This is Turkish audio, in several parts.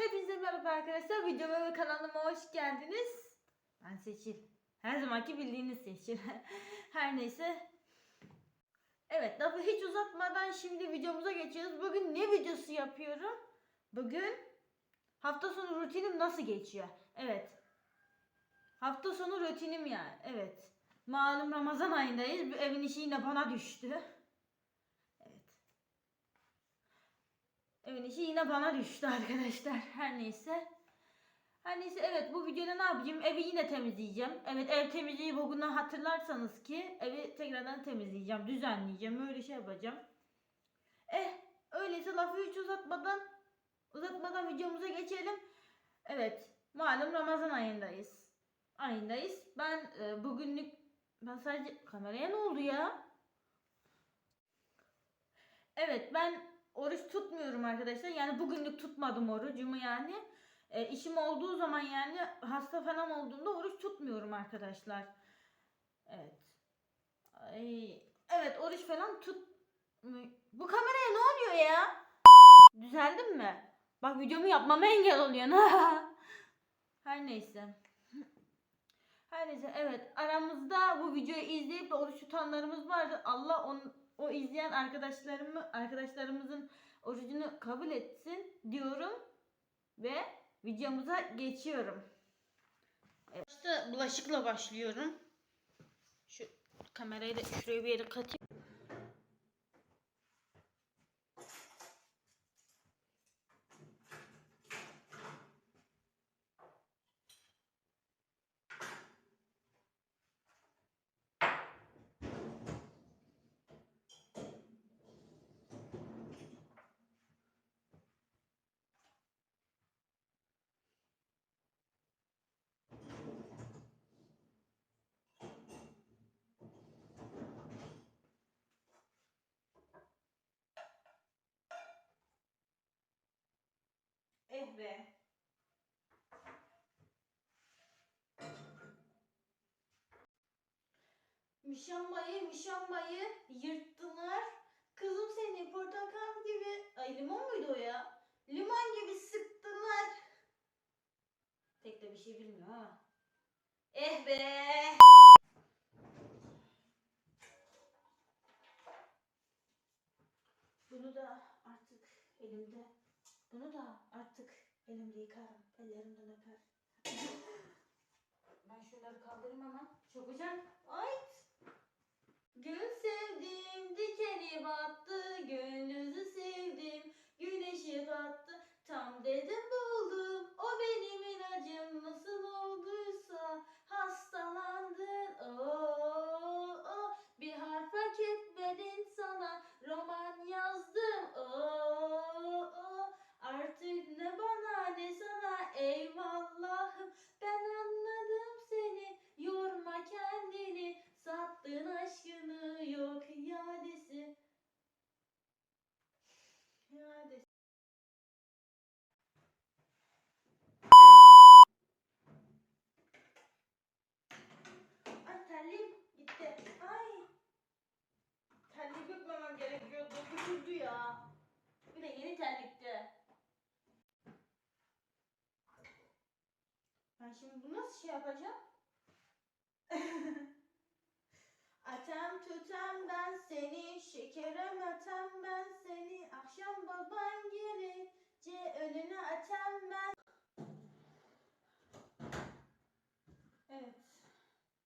Hepinize merhaba arkadaşlar. Videoma ve kanalıma hoş geldiniz. Ben Seçil. Her zamanki bildiğiniz Seçil. Her neyse. Evet lafı hiç uzatmadan şimdi videomuza geçiyoruz. Bugün ne videosu yapıyorum? Bugün hafta sonu rutinim nasıl geçiyor? Evet. Hafta sonu rutinim yani. Evet. Malum Ramazan ayındayız. Evin işi yine bana düştü. Evet. Evin işi yine bana düştü arkadaşlar. Her neyse. Her neyse evet bu videoda ne yapacağım? Evi yine temizleyeceğim. Evet ev temizliği bugünden hatırlarsanız ki evi tekrardan temizleyeceğim. Düzenleyeceğim. Öyle şey yapacağım. Eh öyleyse lafı hiç uzatmadan uzatmadan videomuza geçelim. Evet malum Ramazan ayındayız. Ayındayız. Ben e, bugünlük ben sadece kameraya ne oldu ya? Evet ben oruç tutmuyorum arkadaşlar. Yani bugünlük tutmadım orucumu yani. E, işim olduğu zaman yani hasta falan olduğumda oruç tutmuyorum arkadaşlar. Evet. Ay, evet oruç falan tut... Bu kameraya ne oluyor ya? Düzeldim mi? Bak videomu yapmama engel oluyorsun. Her neyse. Her neyse evet aramızda bu videoyu izleyip de oruç tutanlarımız vardı. Allah on, o izleyen arkadaşlarımı arkadaşlarımızın orucunu kabul etsin diyorum ve videomuza geçiyorum. Evet. Başta bulaşıkla başlıyorum. Şu kamerayı da şuraya bir yere katayım. Eh be. Mişambayı mişambayı yırttılar. Kızım seni portakal gibi, ay limon muydu o ya? Limon gibi sıktılar. Pek de bir şey bilmiyor ha. Eh be. Bunu da artık elimde bunu da artık elimde yıkarım. Ellerimden öper. ben şunları kaldırayım hemen. Çok ocak. Ay. Gül sevdim, dikeni battı. Gönlünüzü sevdim, güneşi battı. Tam dedim buldum, o benim ilacım. Nasıl olduysa hastalandın. Oo, oo. Bir harf hak etmedin sana roman yazdım. Oo, oo. Artık ne bana ne sana eyvallahım ben anladım seni yorma kendini sattın aşkını yok iadesi iadesi Ay terliğim gitti ay terliği bükmemem gerekiyordu düşürdü ya bir de yeni terlikti Ben şimdi bu nasıl şey yapacağım? atam tutam ben seni, şekerem atam ben seni, akşam baban gelince önüne atam ben. Evet.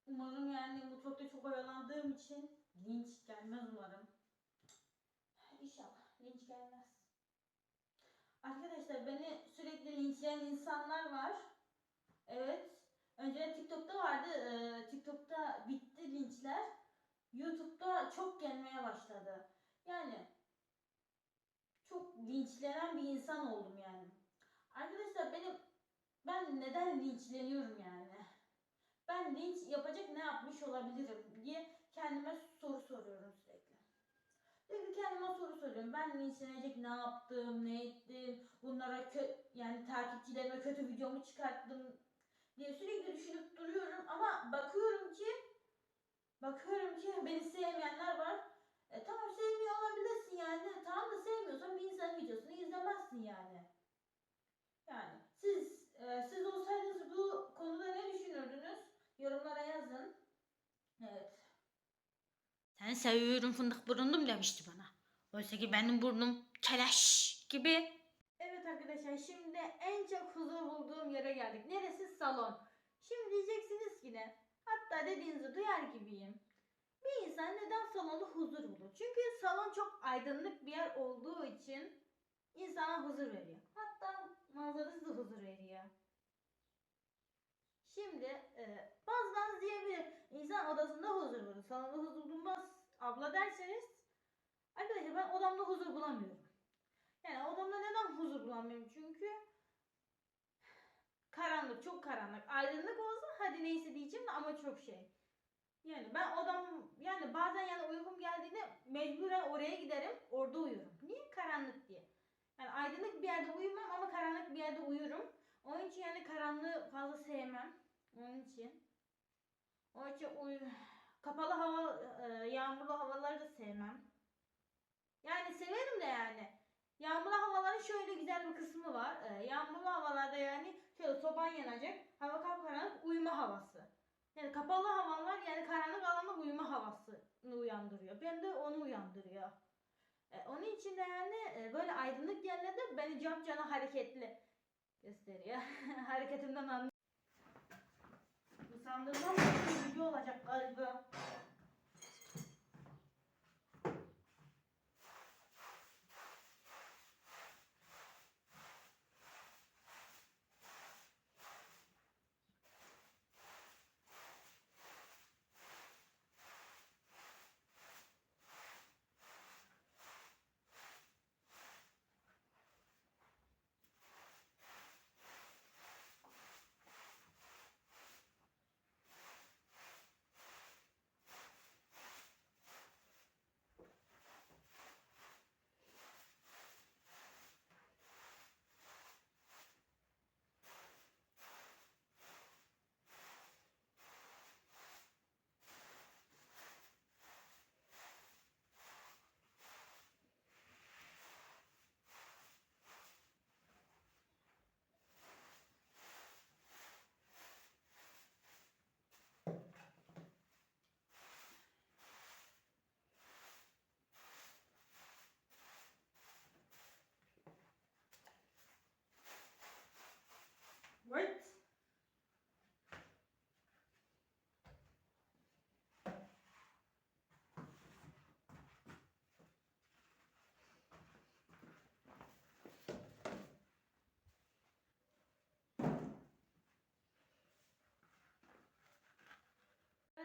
Umarım yani mutfakta çok oyalandığım için linç gelmez umarım. İnşallah linç gelmez. Arkadaşlar beni sürekli linçleyen insanlar var. Evet. Önceden TikTok'ta vardı. Ee, TikTok'ta bitti linçler. YouTube'da çok gelmeye başladı. Yani çok linçlenen bir insan oldum yani. Arkadaşlar benim ben neden linçleniyorum yani? Ben linç yapacak ne yapmış olabilirim diye kendime soru soruyorum sürekli. Sürekli kendime soru soruyorum. Ben linçlenecek ne yaptım, ne ettim, bunlara kö yani takipçilerime kötü videomu çıkarttım diye sürekli düşünüp duruyorum ama bakıyorum ki bakıyorum ki beni sevmeyenler var. E, tamam sevmiyor olabilirsin yani. Tamam da sevmiyorsan bir insanın videosunu izlemezsin yani. Yani siz e, siz olsaydınız bu konuda ne düşünürdünüz? Yorumlara yazın. Evet. Seni seviyorum fındık burundum demişti bana. Oysa ki benim burnum keleş gibi. Evet arkadaşlar şimdi en çok huzur bulduğum yere geldik. Neresi? Salon. Şimdi diyeceksiniz ki ne? Hatta dediğinizi duyar gibiyim. Bir insan neden salonda huzur bulur? Çünkü salon çok aydınlık bir yer olduğu için insana huzur veriyor. Hatta manzarası da huzur veriyor. Şimdi e, bazılarınız diyebilir insan odasında huzur bulur. Salonda huzur bulmaz abla derseniz arkadaşlar ben odamda huzur bulamıyorum. Yani odamda neden huzur bulamıyorum? Çünkü çok karanlık. Aydınlık olsa hadi neyse diyeceğim ama çok şey. Yani ben odam yani bazen yani uykum geldiğinde mecburen oraya giderim. Orada uyurum. Niye? Karanlık diye. Yani aydınlık bir yerde uyumam ama karanlık bir yerde uyurum. Onun için yani karanlığı fazla sevmem. Onun için. Onun için uy kapalı hava, e, yağmurlu havaları da sevmem. Yani severim de yani. Yağmurlu havaların şöyle güzel bir kısmı var. E, yağmurlu havalarda yani şöyle soban yanacak. Hava kapkaranlık uyuma havası. Yani kapalı havalar yani karanlık alanda uyuma havasını uyandırıyor. Ben de onu uyandırıyor. E, onun için de yani e, böyle aydınlık yerlerde beni cap cana hareketli gösteriyor. Hareketimden anlıyor. Bu sandığımdan bir video olacak galiba.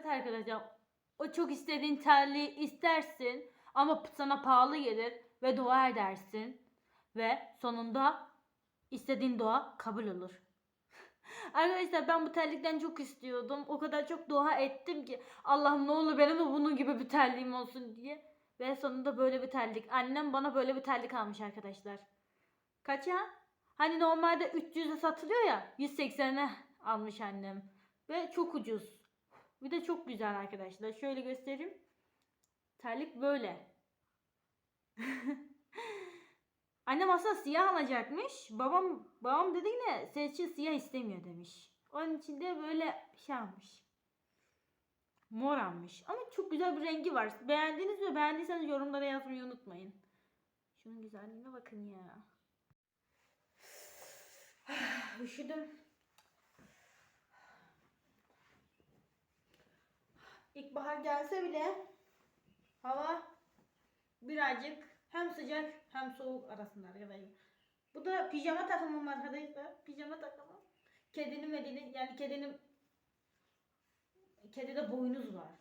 Evet arkadaşlar o çok istediğin terliği istersin ama sana pahalı gelir ve dua edersin ve sonunda istediğin dua kabul olur. Arkadaşlar ben bu terlikten çok istiyordum. O kadar çok dua ettim ki Allah'ım ne olur benim de bunun gibi bir terliğim olsun diye. Ve sonunda böyle bir terlik. Annem bana böyle bir terlik almış arkadaşlar. Kaça? Hani normalde 300'e satılıyor ya 180'e almış annem. Ve çok ucuz. Bir de çok güzel arkadaşlar. Şöyle göstereyim. Terlik böyle. Annem aslında siyah alacakmış. Babam babam dedi ne seçil siyah istemiyor demiş. Onun için de böyle şey almış. Mor almış. Ama çok güzel bir rengi var. Beğendiniz mi? Beğendiyseniz yorumlara yazmayı unutmayın. Şunun güzelliğine bakın ya. Üşüdüm. İlkbahar gelse bile hava birazcık hem sıcak hem soğuk arasında arkadaşlar. Bu da pijama takımım arkadaşlar. Pijama takımım. Kedinin medeni yani kedinin kedide boynuz var.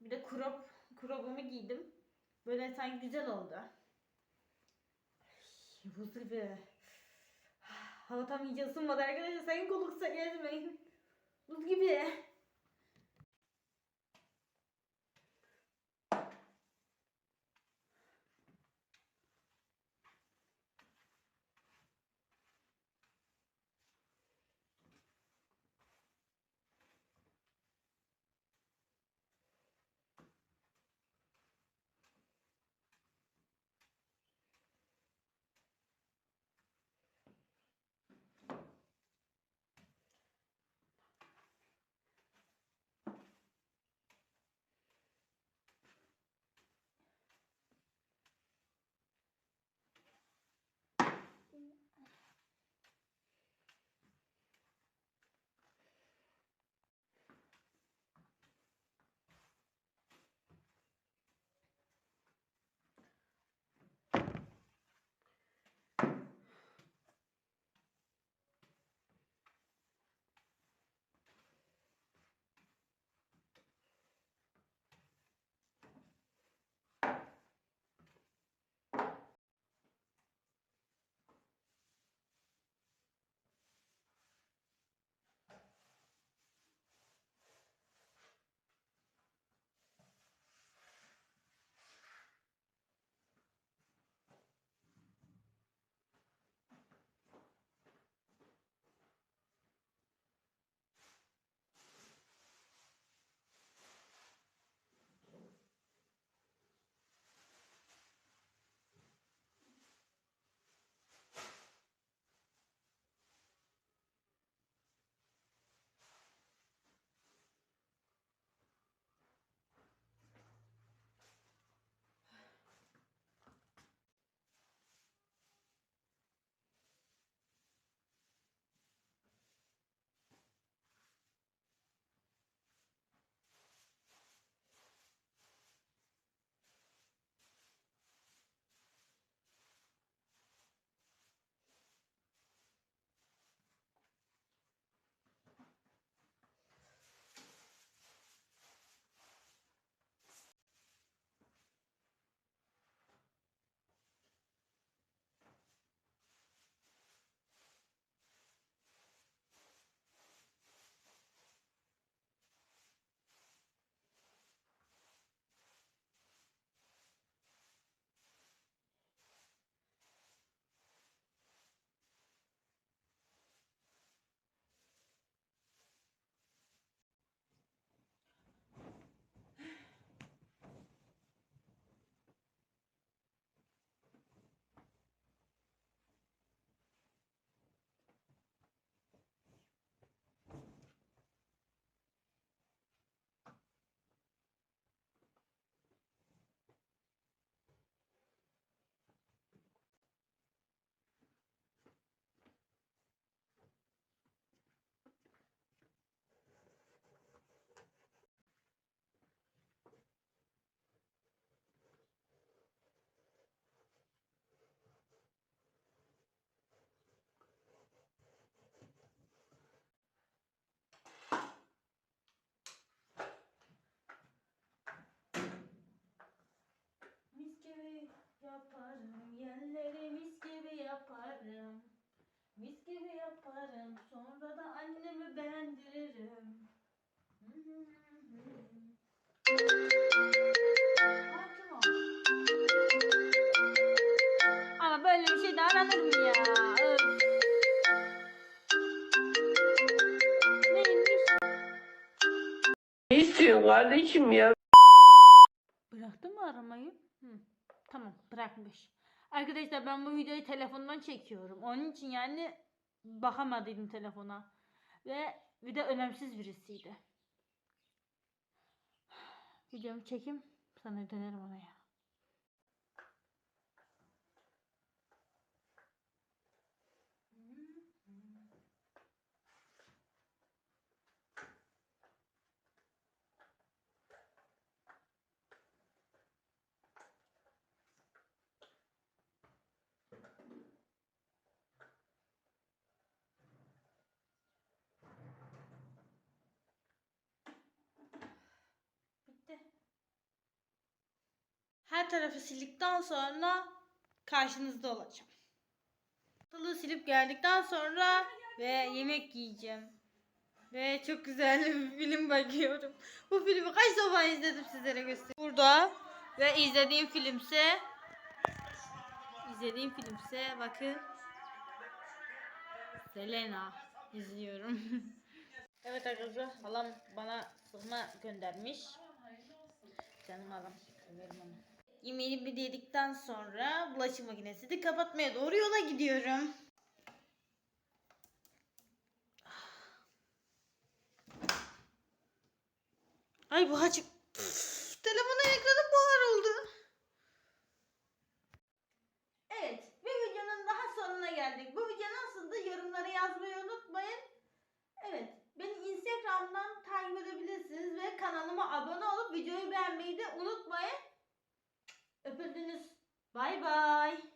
Bir de crop crop'umu giydim. Böyle sanki güzel oldu. Huzur be. Hava tam iyice ısınmadı arkadaşlar. Sakın koluk gezmeyin. Buz gibi yaparım. Mis gibi yaparım. Sonra da annemi beğendiririm. Ama böyle bir şey de aranır mı ya? Öf. Neymiş? Ne istiyorsun kardeşim ya? Bıraktı mı aramayı? Hı. Tamam bırakmış. Arkadaşlar ben bu videoyu telefondan çekiyorum. Onun için yani bakamadıydım telefona. Ve bir de önemsiz birisiydi. Videomu çekeyim. Sana dönerim ona ya. Bitti. Her tarafı sildikten sonra karşınızda olacağım. Ortalığı silip geldikten sonra ve yemek yiyeceğim. Ve çok güzel bir film bakıyorum. Bu filmi kaç defa izledim sizlere göstereyim. Burada ve izlediğim filmse izlediğim filmse bakın Selena izliyorum. evet arkadaşlar halam bana sıkma göndermiş. Canım halam. Severim onu. Yemeğini bir yedikten sonra bulaşık makinesini kapatmaya doğru yola gidiyorum. Ay bu açık. Telefonun ekranı buhar oldu. Evet, bir videonun daha sonuna geldik. Bu video nasıldı? Yorumlara yazmayı unutmayın. Evet, beni Instagram'dan takip edebilirsiniz ve kanalıma abone olup videoyu beğenmeyi de unutmayın. Öpüldünüz. Bay bay.